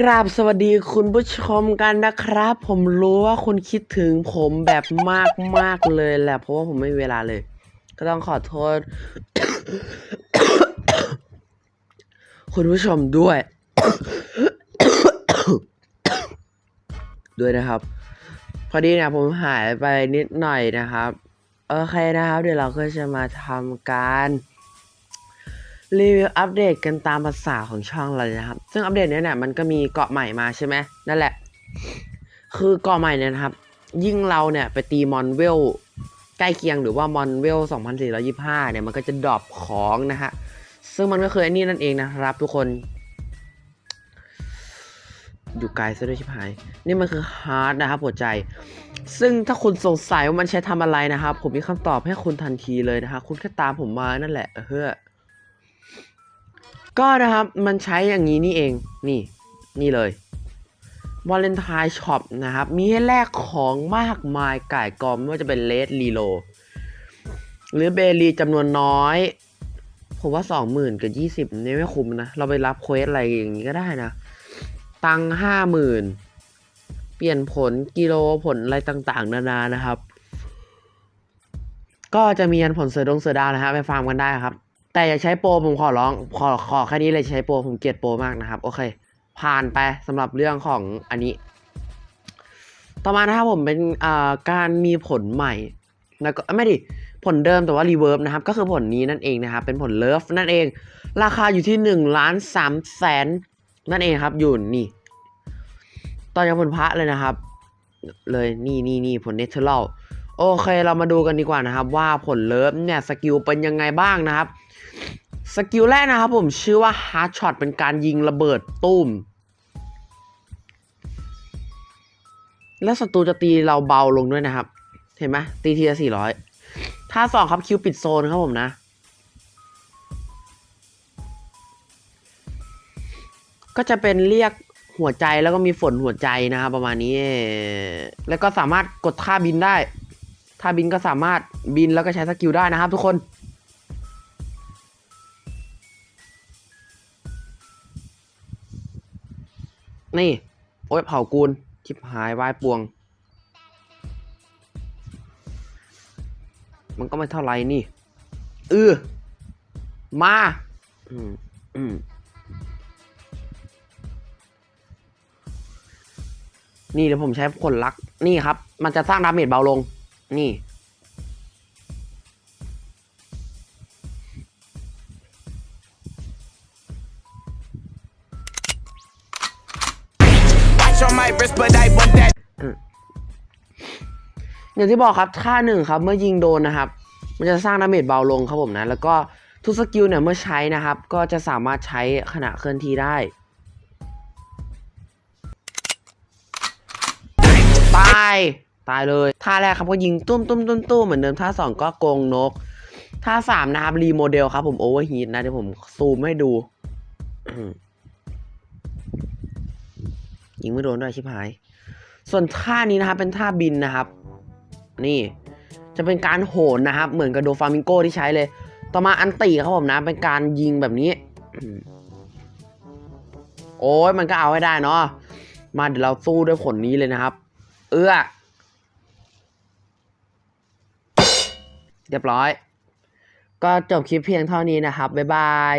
กราบสวัสดีคุณผู้ชมกันนะครับ ผมรู้ว่าคุณคิดถึงผมแบบมากมากๆเลยแหละ เพราะว่าผมไม่มีเวลาเลย ก็ต้องขอโทษ คุณผู้ชมด้วย ด้วยนะครับ พอดีเนี่ยผมหายไปนิดหน่อยนะครับ โอเคนะครับ เดี๋ยวเราก็จะมาทำการ รีวิวอัปเดตกันตามภาษาของช่องเราเลยนะครับ ซึ่งอัปเดตเนี้ยเนี่ยมันก็มีเกาะใหม่มาใช่ไหมนั่นแหละ คือเกาะใหม่เนี่ยนะครับ ยิ่งเราเนี่ยไปตีมอนเวลใกล้เคียงหรือว่ามอนเวล 2425 เนี่ยมันก็จะดรอปของนะฮะ ซึ่งมันก็คือไอันนี้นั่นเองนะครับทุกคน อยู่ไกลซะด้วยชิบหาย นี่มันคือฮาร์ดนะครับหัวใจ ซึ่งถ้าคุณสงสัยว่ามันใช้ทำอะไรนะครับ ผมมีคำตอบให้คุณทันทีเลยนะครับ คุณแค่ตามผมมานั่นแหละเฮ้อ ก็นะครับมันใช้อย่างนี้นี่เองนี่นี่เลยวาเลนไทน์ช็อปนะครับ มีให้แลกของมากมายก่ายกองไม่ว่าจะเป็นเลสรีโล หรือเบรีจำนวนน้อย ผมว่าสองหมื่นกับยี่สิบนี่ไม่คุ้มนะ เราไปรับเควสอะไรอย่างนี้ก็ได้นะ ตังห้าหมื่นเปลี่ยนผลกิโลผลอะไรต่างๆ นานานะครับ ก็จะมีอันผลเสือดงเสือดาวนะครับไปฟาร์มกันได้ครับ แต่อย่าใช้โปรผมขอร้องขอขอแค่นี้เลยใช้โปรผมเกลียดโปรมากนะครับ โอเค ผ่านไปสำหรับเรื่องของอันนี้ ต่อมานะครับผมเป็นการมีผลใหม่แล้วก็ไม่ดิผลเดิมแต่ว่ารีเวิร์บนะครับ ก็คือผลนี้นั่นเองนะครับ เป็นผลเลิฟนั่นเอง ราคาอยู่ที่หนึ่งล้านสามแสนนั่นเองครับ อยู่นี่ต่อจากผลพระเลยนะครับ เลยนี่นี่นี่ผลเนเธอรัลโอเคเรามาดูกันดีกว่านะครับ ว่าผลเลิฟเนี่ยสกิลเป็นยังไงบ้างนะครับ สกิลแรกนะครับผมชื่อว่า Hard Shot เป็นการยิงระเบิดตุ้ม แล้วศัตรูจะตีเราเบาลงด้วยนะครับ เห็นไหมตีทีละสี่ร้อยท่าสองครับคิวปิดโซนครับผมนะ ก็จะเป็นเรียกหัวใจแล้วก็มีฝนหัวใจนะครับประมาณนี้ แล้วก็สามารถกดท่าบินได้ ท่าบินก็สามารถบินแล้วก็ใช้สกิลได้นะครับทุกคน นี่ โอ้ยเผากูลชิบหายวายปวง มันก็ไม่เท่าไรนี่เออมาอืมอืมนี่เดี๋ยวผมใช้ผลลัก นี่ครับ มันจะสร้างดาเมจเบาลง นี่ wrist, but I want that. อย่างที่บอกครับท่าหนึ่งครับ เมื่อยิงโดนนะครับ มันจะสร้างดาเมจเบาลงครับผมนะ แล้วก็ทุกสกิลเนี่ยเมื่อใช้นะครับ ก็จะสามารถใช้ขณะเคลื่อนที่ได้ตายตายเลย ท่าแรกครับก็ยิงตุ้มตุ้มตุ้มตุ้มเหมือนเดิมท่าสองก็โกงนก ท่าสามนะครับรีโมเดลครับผมโอเวอร์ฮีทนะเดี๋ยวผมซูมให้ดู ยิงไม่โดนด้วยชิบหาย ส่วนท่านี้นะครับเป็นท่าบินนะครับ นี่จะเป็นการโหนนะครับ เหมือนกับโดฟามิงโกที่ใช้เลย ต่อมาอันติครับผมนะ เป็นการยิงแบบนี้ โอ้ยมันก็เอาให้ได้เนาะมาเดี๋ยวเราสู้ด้วยผลนี้เลยนะครับ เอื้อเรียบร้อย ก็จบคลิปเพียงเท่านี้นะครับ บ๊ายบาย